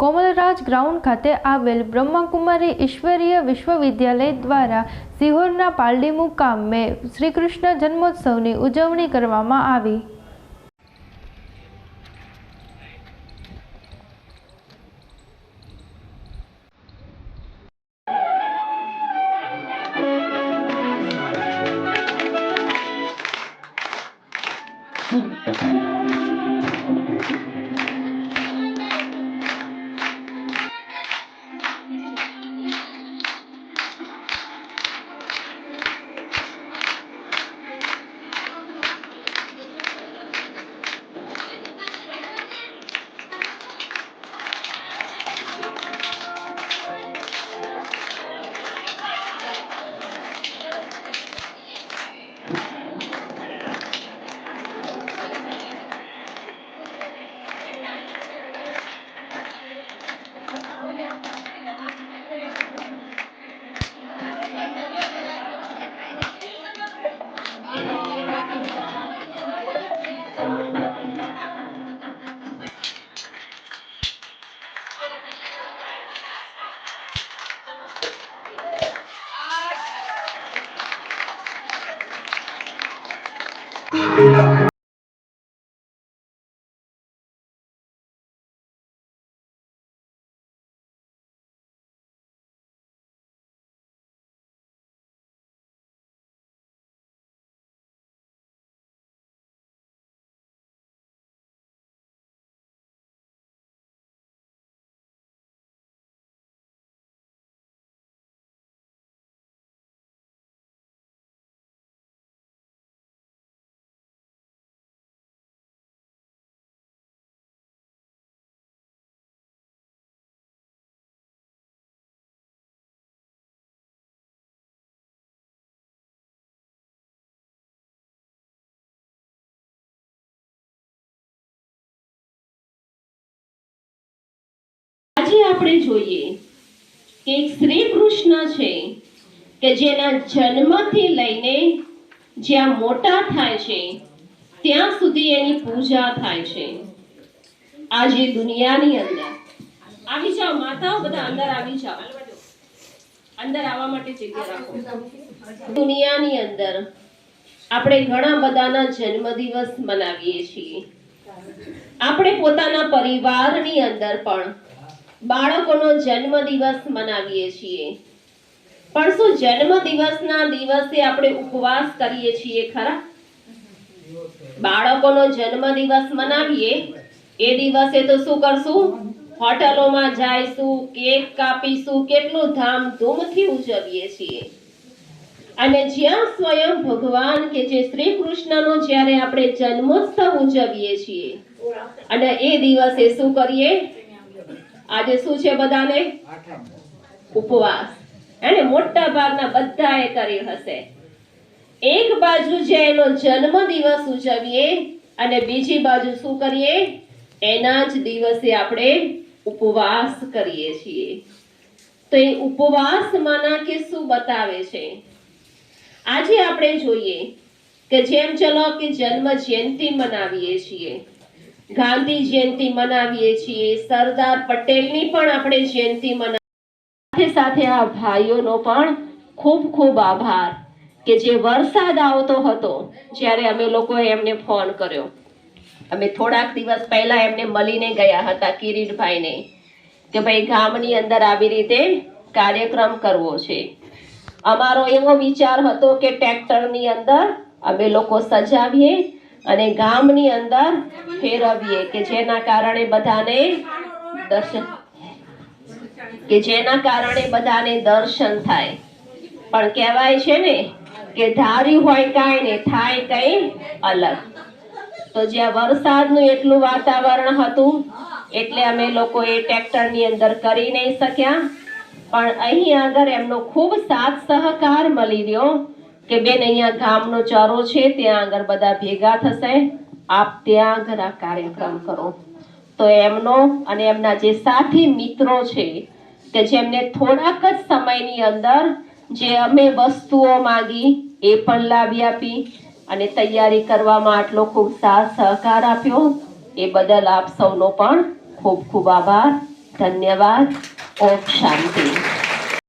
કોમલરાજ ground ખાતે આવેલ બ્રહ્માકુમારી ઈશ્વરીય વિશ્વવિદ્યાલય દ્વારા સિહોરના પાલડી મુકામે શ્રીકૃષ્ણ જન્મોત્સવની ઉજવણી કરવામાં આવી. આજે આપણે જોઈએ કે શ્રી કૃષ્ણ છે કે જેના જન્મથી લઈને જ્યાં મોટા થાય છે, ત્યાં સુધી એની પૂજા થાય છે. આજે દુનિયાની અંદર આવી જાઓ, માતાઓ બધા અંદર આવી જાઓ. અંદર આવવા માટે જગ્યા રાખો. દુનિયાની અંદર આપણે ઘણા બધાના જન્મદિવસ મનાવીએ છીએ. આપણે પોતાના પરિવારની અંદર પણ બાળકોનો જન્મદિવસ મનાવીએ છીએ. પણ શું જન્મદિવસના દિવસે આપણે ઉપવાસ કરીએ છીએ ખરા? બાળકોનો જન્મદિવસ મનાવીએ, એ દિવસે તો શું કરશું? હોટલોમાં જઈશું, કેક કાપીશું, કેટલું ધામધૂમથી ઉજવીએ છીએ. અને જ્યાં સ્વયં ભગવાન કે જે શ્રી કૃષ્ણનો જ્યારે આપણે જન્મોત્સવ ઉજવીએ છીએ, અને એ દિવસે શું કરીએ? આજે શું છે બધાને? ઉપવાસ. એને મોટા ભાગના બધાએ કર્યું હશે. એક બાજુ જે એનો જન્મ દિવસ ઉજવીએ અને બીજી બાજુ શું કરીએ? એના જ દિવસે આપણે ઉપવાસ કરીએ છીએ. તો એ ઉપવાસમાંના કે શું બતાવે છે. આજે આપણે જોઈએ કે જેમ ચલો કે જન્મ જયંતિ મનાવીએ છીએ. ગાંધી જયંતિ મનાવીએ છીએ. સરદાર પટેલની પણ આપણે જયંતિ મનાવીએ સાથે સાથે આ ભાઈઓનો પણ ખૂબ ખૂબ આભાર કે જે વરસાદ આવતો હતો જ્યારે અમે લોકોએ એમને ફોન કર્યો. અમે થોડાક દિવસ પહેલા એમને મળીને ગયા હતા કિરીટભાઈને કે ભાઈ ગામની અંદર આવી રીતે કાર્યક્રમ કરવો છે. અમારો એવો વિચાર હતો કે ટ્રેક્ટરની અંદર અમે લોકો સજાવીએ અને ગામની અંદર ફેરવીએ કે જેના કારણે બધાને દર્શન કે જેના કારણે બધાને દર્શન થાય. પણ કહેવાય છે ને કે ધાર્યું હોય કાંઈ ને થાય કંઈ અલગ. તો જ્યાં વરસાદનું એટલું વાતાવરણ હતું, એટલે અમે લોકો એ ટ્રેક્ટરની અંદર કરી નહીં શક્યા. પણ અહીં આગળ એમનો ખૂબ સાથ સહકાર મળી રહ્યો. કે બેન, અહીંયા ગામનો ચારો છે, ત્યાં આગળ બધા ભેગા થશે. આપ ત્યાં આગળ આ કાર્યક્રમ કરો. તો એમનો અને એમના જે સાથી મિત્રો છે, કે જેમને થોડાક જ સમયની અંદર જે અમે વસ્તુઓ માંગી, એ પણ લાવી આપી અને તૈયારી કરવામાં આટલો ખૂબ સાથ સહકાર આપ્યો, એ બદલ આપ સૌનો પણ ખૂબ ખૂબ આભાર. ધન્યવાદ. ઓમ શાંતિ.